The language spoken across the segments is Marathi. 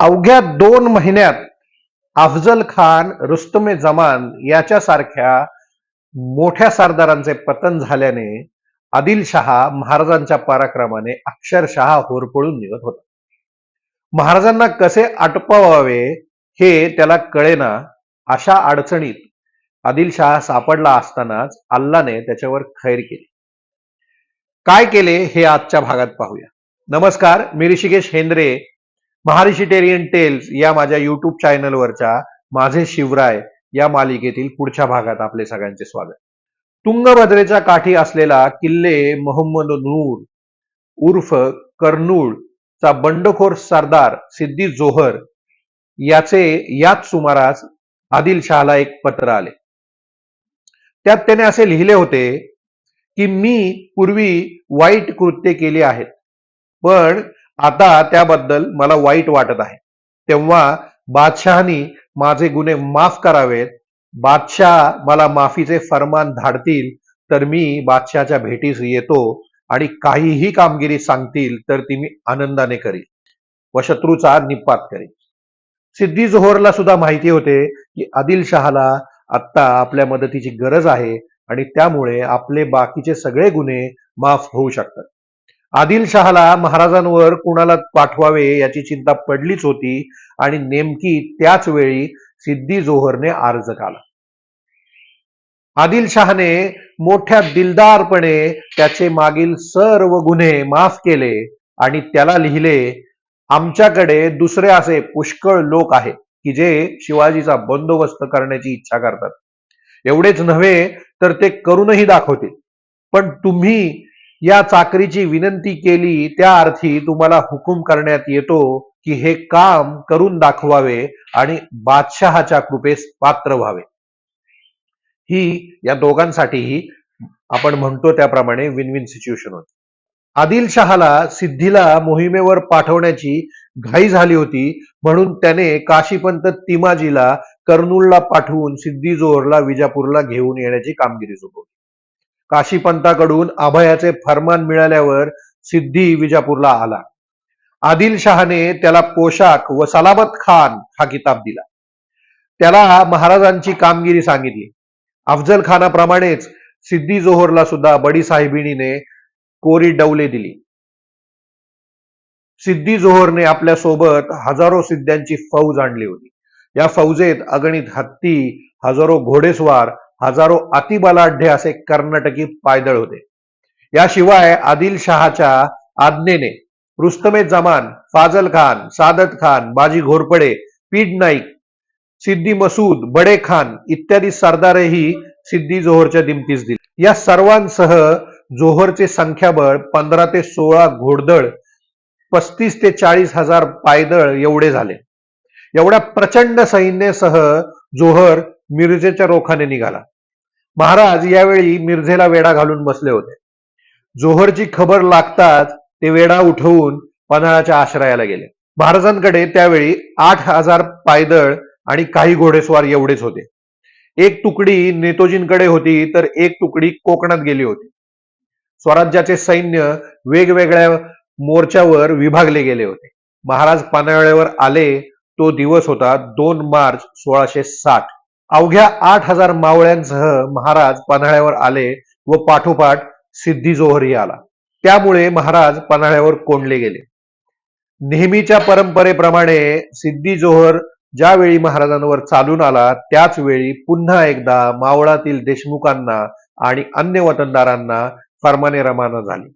अवघ्या दोन महिन्यात अफजल खान रुस्तमे जमान याच्यासारख्या मोठ्या सरदारांचे पतन झाल्याने आदिलशहा महाराजांच्या पराक्रमाने अक्षरशः होरपळून निघत होता. महाराजांना कसे आटपावावे हे त्याला कळेना अशा अडचणीत आदिलशहा सापडला असतानाच अल्लाने त्याच्यावर खैर केली. काय केले हे आजच्या भागात पाहूया. नमस्कार मी ऋषिकेश हेंद्रे महारिशिटेरियन टेल्स या माझ्या युट्यूब चॅनलवरच्या माझे शिवराय या मालिकेतील पुढच्या भागात आपले सगळ्यांचे स्वागत. तुंगभद्रेच्या काठी असलेला किल्ले मोहम्मद नूर उर्फ कर्नूळ चा बंडखोर सरदार सिद्धी जोहर याचे याच सुमारास आदिलशहाला एक पत्र आले. त्यात त्याने असे लिहिले होते की मी पूर्वी वाईट कृत्य केली आहेत पण आता त्याबद्दल मला वाईट वाटत आहे. तेव्हा बादशहानी माझे गुन्हे माफ करावेत. बादशाह मला माफीचे फरमान धाडतील तर मी बादशाहच्या भेटीस येतो आणि काहीही कामगिरी सांगतील तर ती मी आनंदाने करीन. व शत्रूचा निपात करीन. सिद्धी जोहरला सुद्धा माहिती होते की आदिलशहाला आत्ता आपल्या मदतीची गरज आहे आणि त्यामुळे आपले बाकीचे सगळे गुन्हे माफ होऊ शकतात. आदिलशहाला महाराजांवर कुणाला पाठवावे याची चिंता पडलीच होती आणि नेमकी त्याच वेळी सिद्धी जोहरने अर्ज केला आदिलशहाने मोठ्या दिलदारपणे त्याचे मागील सर्व गुन्हे माफ केले आणि त्याला लिहिले आमच्याकडे दुसरे असे पुष्कळ लोक आहेत की जे शिवाजीचा बंदोबस्त करण्याची इच्छा करतात. एवढेच नव्हे तर ते करूनही दाखवतील. पण तुम्ही या चाकरीची विनंती केली त्या अर्थी तुम्हाला हुकूम करण्यात येतो की हे काम करून दाखवावे आणि बादशहाच्या कृपेस पात्र व्हावे. ही या दोघांसाठीही आपण म्हणतो त्याप्रमाणे विन विन सिच्युएशन होती आदिलशहाला सिद्धीला मोहिमेवर पाठवण्याची घाई झाली होती म्हणून त्याने काशीपंत तिमाजीला कर्नूलला पाठवून सिद्धी जोहरला विजापूरला घेऊन येण्याची कामगिरी सोपवली काशीपंताकडून अभयाचे फरमान मिळाल्यावर सिद्धी विजापूरला आला. आदिलशहाने त्याला पोशाख व सलामत खान हा किताब दिला. त्याला महाराजांची कामगिरी सांगितली. अफजल खानाप्रमाणेच सिद्धी जोहरला सुद्धा बडी साहेबिणीने कोरी डवले दिली. सिद्धी जोहरने आपल्यासोबत हजारो सिद्ध्यांची फौज आणली होती. या फौजेत अगणित हत्ती हजारो घोडेस्वार हजारो अतिबलाढ्य असे कर्नाटकी पायदळ होते. याशिवाय आदिलशहाच्या आज्ञेने रुस्तमे जमान फाजल खान सादत खान बाजी घोरपडे पीड नाईक सिद्धी मसूद बडे खान इत्यादी सरदारही सिद्धी जोहरच्या दिमतीस दिले. या सर्वांसह जोहरचे संख्याबळ पंधरा ते सोळा घोडदळ पस्तीस ते चाळीस हजार पायदळ एवढे झाले. एवढ्या प्रचंड सैन्यासह जोहर मिरजेच्या रोखाने निघाला. महाराज यावेळी मिरजेला वेढा घालून बसले होते. जोहरची खबर लागताच ते वेढा उठवून पन्हाळाच्या आश्रयाला गेले. महाराजांकडे त्यावेळी आठ हजार पायदळ आणि काही घोडेस्वार एवढेच होते. एक तुकडी नेतोजींकडे होती तर एक तुकडी कोकणात गेली होती. स्वराज्याचे सैन्य वेगवेगळ्या मोर्चावर विभागले गेले होते. महाराज पन्हाळ्यावर आले तो दिवस होता दोन मार्च सोळाशे साठ. अवघ्या आठ हजार मावळ्यांसह महाराज पन्हाळ्यावर आले व पाठोपाठ सिद्धी जोहरी आला. त्यामुळे महाराज पन्हाळ्यावर कोंडले गेले. नेहमीच्या परंपरेप्रमाणे सिद्धी जोहर ज्यावेळी महाराजांवर चालून आला त्याच वेळी पुन्हा एकदा मावळातील देशमुखांना आणि अन्य वतनदारांना फरमाने रमाना झाली.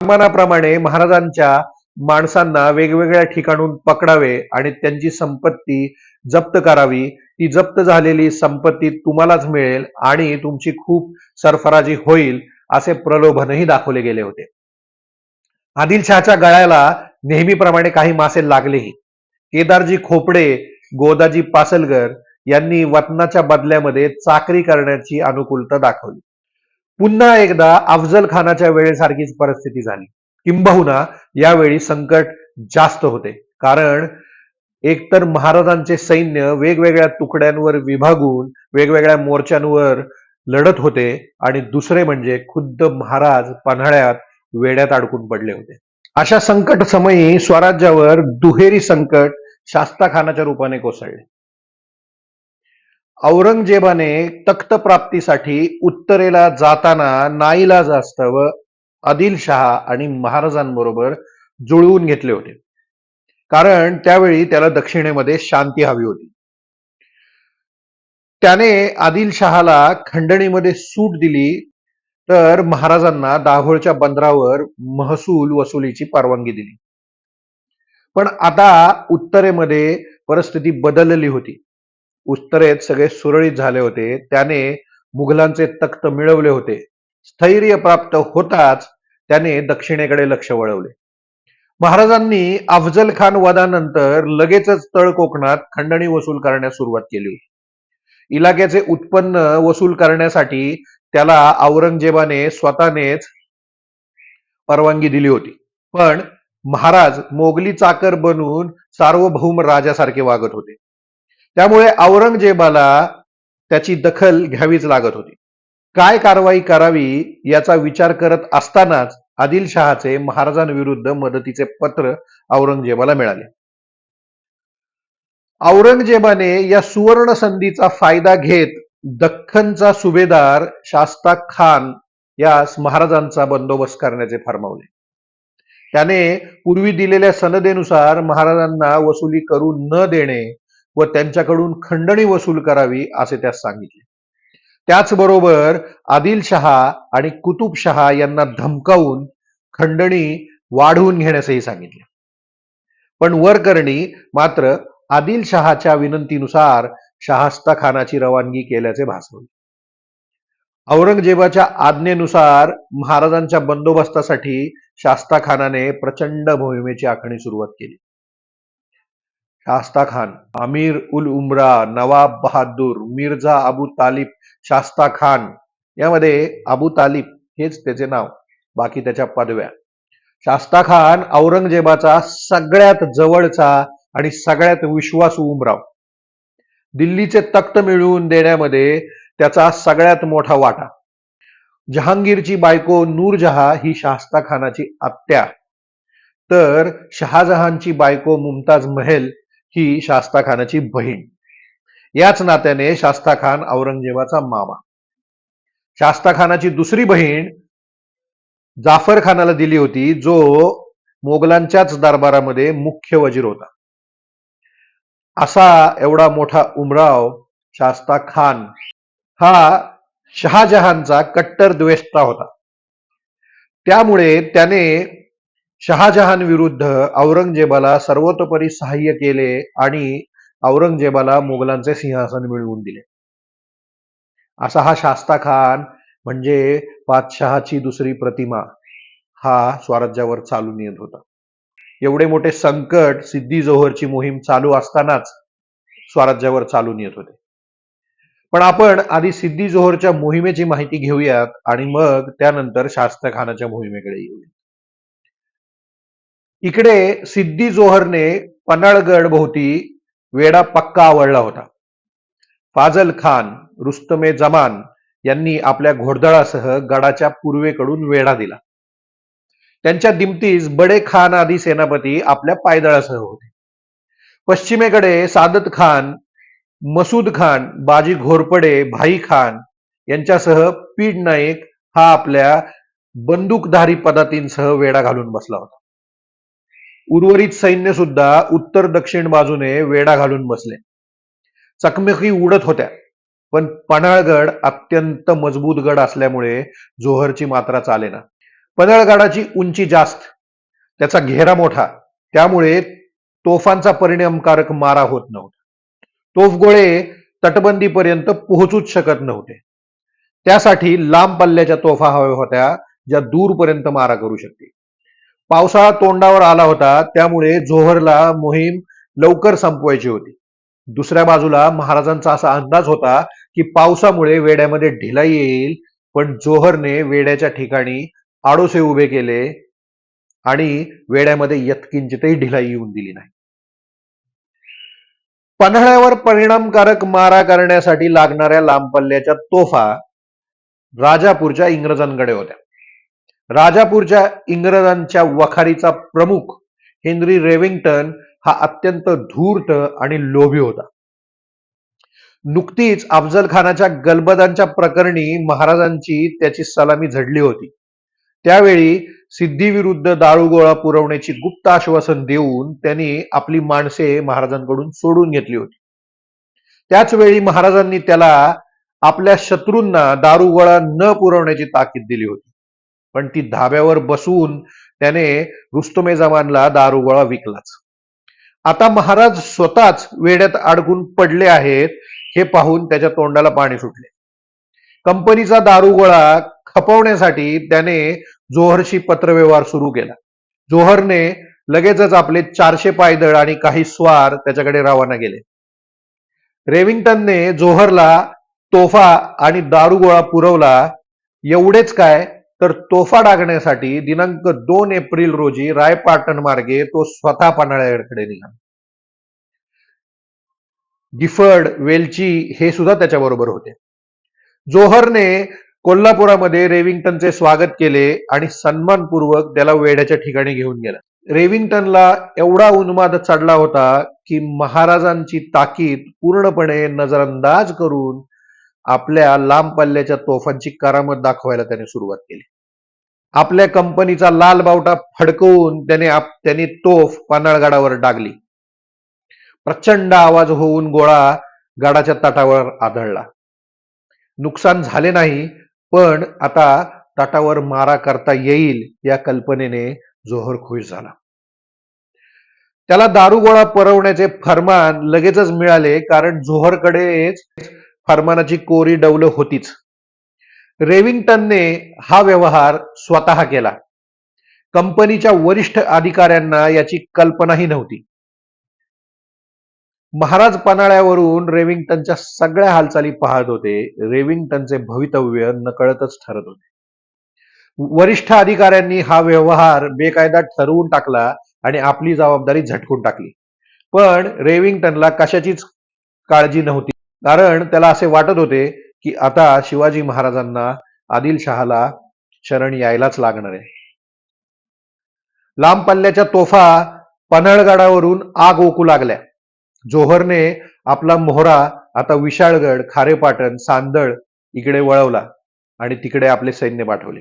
फरमानाप्रमाणे महाराजांच्या माणसांना वेगवेगळ्या ठिकाणून पकडावे आणि त्यांची संपत्ती जप्त करावी ती जप्त झालेली संपत्ती तुम्हालाच मिळेल आणि तुमची खूप सरफराजी होईल असे प्रलोभनही दाखवले गेले होते. आदिलशहाच्या गळ्याला नेहमीप्रमाणे काही मासे लागलेही. केदारजी खोपडे गोदाजी पासलगर यांनी वतनाच्या बदल्यामध्ये चाकरी करण्याची अनुकूलता दाखवली. पुन्हा एकदा अफजल खानाच्या वेळेसारखीच परिस्थिती झाली. किंबहुना यावेळी संकट जास्त होते. कारण एकतर महाराजांचे सैन्य वेगवेगळ्या तुकड्यांवर विभागून वेगवेगळ्या मोर्चांवर लढत होते आणि दुसरे म्हणजे खुद्द महाराज पन्हाळ्यात वेड्यात अडकून पडले होते. अशा संकट समयी स्वराज्यावर दुहेरी संकट शास्ता खानाच्या रूपाने कोसळले. औरंगजेबाने तख्त प्राप्तीसाठी उत्तरेला जाताना नाईलाज व आदिलशहा आणि महाराजांबरोबर जुळवून घेतले होते. कारण त्यावेळी त्याला दक्षिणेमध्ये शांती हवी होती. त्याने आदिलशहाला खंडणीमध्ये सूट दिली तर महाराजांना दाभोळच्या बंदरावर महसूल वसुलीची परवानगी दिली. पण आता उत्तरेमध्ये परिस्थिती बदलली होती. उत्तरेत सगळे सुरळीत झाले होते. त्याने मुघलांचे तख्त मिळवले होते. स्थैर्य प्राप्त होताच त्याने दक्षिणेकडे लक्ष वळवले. महाराजांनी अफजल खान वधानंतर लगेचच तळ कोकणात खंडणी वसूल करण्यास सुरुवात केली होती. इलाक्याचे उत्पन्न वसूल करण्यासाठी त्याला औरंगजेबाने स्वतःनेच परवानगी दिली होती. पण महाराज मोगली चाकर बनून सार्वभौम राजासारखे वागत होते. त्यामुळे औरंगजेबाला त्याची दखल घ्यावीच लागत होती. काय कारवाई करावी याचा विचार करत असतानाच आदिलशहाचे महाराजांविरुद्ध मदतीचे पत्र औरंगजेबाला मिळाले. औरंगजेबाने या सुवर्ण संधीचा फायदा घेत दख्खनचा सुभेदार शास्ता खान यास महाराजांचा बंदोबस्त करण्याचे फरमावले. त्याने पूर्वी दिलेल्या सनदेनुसार महाराजांना वसुली करू न देणे व त्यांच्याकडून खंडणी वसूल करावी असे त्यास सांगितले. त्याचबरोबर आदिलशहा आणि कुतुबशहा यांना धमकावून खंडणी वाढवून घेण्यासही सांगितले. पण वरकरणी मात्र आदिलशहाच्या विनंतीनुसार शहास्ता खानाची रवानगी केल्याचे भासवले. औरंगजेबाच्या आज्ञेनुसार महाराजांच्या बंदोबस्तासाठी शास्ता खानाने प्रचंड मोहिमेची आखणी सुरुवात केली. शास्ता खान अमीर उल उमरा नवाब बहादूर मिर्झा अबू तालिब शास्ता खान यामध्ये अबू तालिब हेच त्याचे नाव बाकी त्याच्या पदव्या. शास्ता खान औरंगजेबाचा सगळ्यात जवळचा आणि सगळ्यात विश्वासू उमराव. दिल्लीचे तख्त मिळवून देण्यामध्ये त्याचा सगळ्यात मोठा वाटा. जहांगीरची बायको नूरजहा ही शास्ता खानाची आत्या. तर शहाजहानची बायको मुमताज महल ही शास्ता खानाची बहीण. याच नात्याने शास्ता खान औरंगजेबाचा मामा. शास्ता खानाची दुसरी बहीण जाफर खानाला दिली होती जो मोगलांच्याच दरबारामध्ये मुख्य वजीर होता. असा एवढा मोठा उमराव शास्ता खान हा शहाजहानचा कट्टर द्वेष्टा होता. त्यामुळे त्याने शहाजहान विरुद्ध औरंगजेबाला सर्वतोपरी सहाय्य केले आणि औरंगजेबाला मुघलांचे सिंहासन मिळवून दिले. असा हा शास्ता खान म्हणजे पातशहाची दुसरी प्रतिमा हा स्वराज्यावर चालून येत होता. एवढे मोठे संकट सिद्धी जोहरची मोहीम चालू असतानाच स्वराज्यावर चालून येत होते. पण आपण आधी सिद्धी जोहरच्या मोहिमेची माहिती घेऊयात आणि मग त्यानंतर शास्त्र खानाच्या मोहिमेकडे येऊयात. इकडे सिद्धी जोहरने पन्हाळगड भोवती वेडा पक्का आवडला होता. फाजल खान रुस्तमे जमान यांनी आपल्या घोडदळासह गडाच्या पूर्वेकडून वेढा दिला. त्यांच्या दिमतीस बडे खान आदी सेनापती आपल्या पायदळासह होते. पश्चिमेकडे सादत खान मसूद खान बाजी घोरपडे भाई खान यांच्यासह पीड नाईक हा आपल्या बंदूकधारी पदातींसह वेढा घालून बसला होता. उर्वरित सैन्य सुद्धा उत्तर दक्षिण बाजूने वेढा घालून बसले. चकमकी उडत होत्या पण पन्हाळगड अत्यंत मजबूत गड असल्यामुळे जोहरची मात्रा चालेना. पन्हाळगडाची उंची जास्त त्याचा घेरा मोठा त्यामुळे तोफांचा परिणामकारक मारा होत नव्हता. तोफगोळे तटबंदीपर्यंत पोहोचूच शकत नव्हते. त्यासाठी लांब पल्ल्याच्या तोफा हव्या होत्या ज्या दूरपर्यंत मारा करू शकतील. पावसाळा तोंडावर आला होता त्यामुळे जोहरला मोहीम लवकर संपवायची होती. दुसऱ्या बाजूला महाराजांचा असा अंदाज होता की पावसामुळे वेड्यामध्ये ढिलाई येईल पण जोहरने वेड्याच्या ठिकाणी आडोसे उभे केले आणि वेड्यामध्ये यत्किंचितही ढिलाई येऊन दिली नाही. पन्हाळ्यावर परिणामकारक मारा करण्यासाठी लागणाऱ्या लांब पल्ल्याच्या तोफा राजापूरच्या इंग्रजांकडे होत्या. राजापूरच्या इंग्रजांच्या वखारीचा प्रमुख हेनरी रेविंग्टन हा अत्यंत धूर्त आणि लोभी होता. नुकतीच अफजल खानाच्या गलबदांच्या प्रकरणी महाराजांची त्याची सलामी झडली होती. त्यावेळी सिद्धीविरुद्ध दारुगोळा पुरवण्याची गुप्त आश्वासन देऊन त्यांनी आपली माणसे महाराजांकडून सोडून घेतली होती. त्याच वेळी महाराजांनी त्याला आपल्या शत्रूंना दारुगोळा न पुरवण्याची ताकीद दिली होती. पण ती धाब्यावर बसून त्याने रुस्तमे जमानला दारुगोळा विकलाच. आता महाराज स्वतःच वेड्यात अडकून पडले आहेत हे पाहून त्याच्या तोंडाला पाणी सुटले. कंपनीचा दारुगोळा खपवण्यासाठी त्याने जोहरशी पत्रव्यवहार सुरू केला. जोहरने लगेचच आपले चारशे पायदळ आणि काही स्वार त्याच्याकडे रवाना गेले रेविंग्टनने जोहरला तोफा आणि दारुगोळा पुरवला एवढेच काय तर तोफा डागण्यासाठी दिनांक दोन एप्रिल रोजी रायपाटण मार्गे तो स्वतः पन्हाळ्याकडे निघाला. गिफर्ड वेलची हे सुद्धा त्याच्याबरोबर होते. जोहरने कोल्हापुरामध्ये रेविंग्टनचे स्वागत केले आणि सन्मानपूर्वक त्याला वेड्याच्या ठिकाणी घेऊन गेला. रेविंग्टनला एवढा उन्माद चढला होता की महाराजांची ताकीद पूर्णपणे नजरअंदाज करून आपल्या लांब पल्ल्याच्या तोफांची करामत दाखवायला त्याने सुरुवात केली. आपल्या कंपनीचा लाल बावटा फडकवून त्याने त्यांनी तोफ पानाळगडावर डागली. प्रचंड आवाज होऊन गोळा गडाच्या तटावर आदळला. नुकसान झाले नाही पण आता तटावर मारा करता येईल या कल्पनेने जोहर खुश झाला. त्याला दारुगोळा परवण्याचे फरमान लगेचच मिळाले कारण जोहरकडेच फरमानाची कोरी डवलं होतीच. रेविंग्टनने हा व्यवहार स्वतः केला. कंपनीच्या वरिष्ठ अधिकाऱ्यांना याची कल्पनाही नव्हती. महाराज पन्हाळ्यावरून रेविंग्टनच्या सगळ्या हालचाली पाहत होते. रेविंग्टनचे भवितव्य नकळतच ठरत होते. वरिष्ठ अधिकाऱ्यांनी हा व्यवहार बेकायदा ठरवून टाकला आणि आपली जबाबदारी झटकून टाकली. पण रेविंग्टनला कशाचीच काळजी नव्हती. कारण त्याला असे वाटत होते की आता शिवाजी महाराजांना आदिलशहाला शरण यायलाच लागणार आहे. लांब पल्ल्याच्या तोफा पन्हाळगडावरून आग ओकू लागल्या. जोहरने आपला मोहरा आता विशाळगड खारेपाटण सांदळ इकडे वळवला आणि तिकडे आपले सैन्य पाठवले.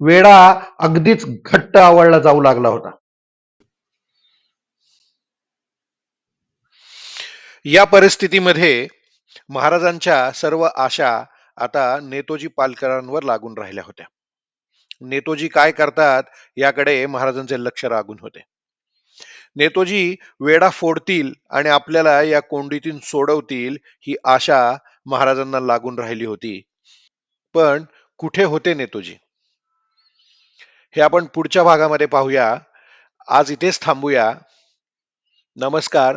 वेडा अगदीच घट्ट आवडला जाऊ लागला होता. या परिस्थितीमध्ये महाराजांच्या सर्व आशा आता नेतोजी पालकरांवर लागून राहिल्या होत्या. नेतोजी काय करतात याकडे महाराजांचे लक्ष लागून होते. नेतोजी वेडा फोडतील आणि आपल्याला या कोंडीतून सोडवतील ही आशा महाराजांना लागून राहिली होती. पण कुठे होते नेतोजी? हे आपण पुढच्या भागामध्ये पाहूया. आज इथेच थांबूया. नमस्कार.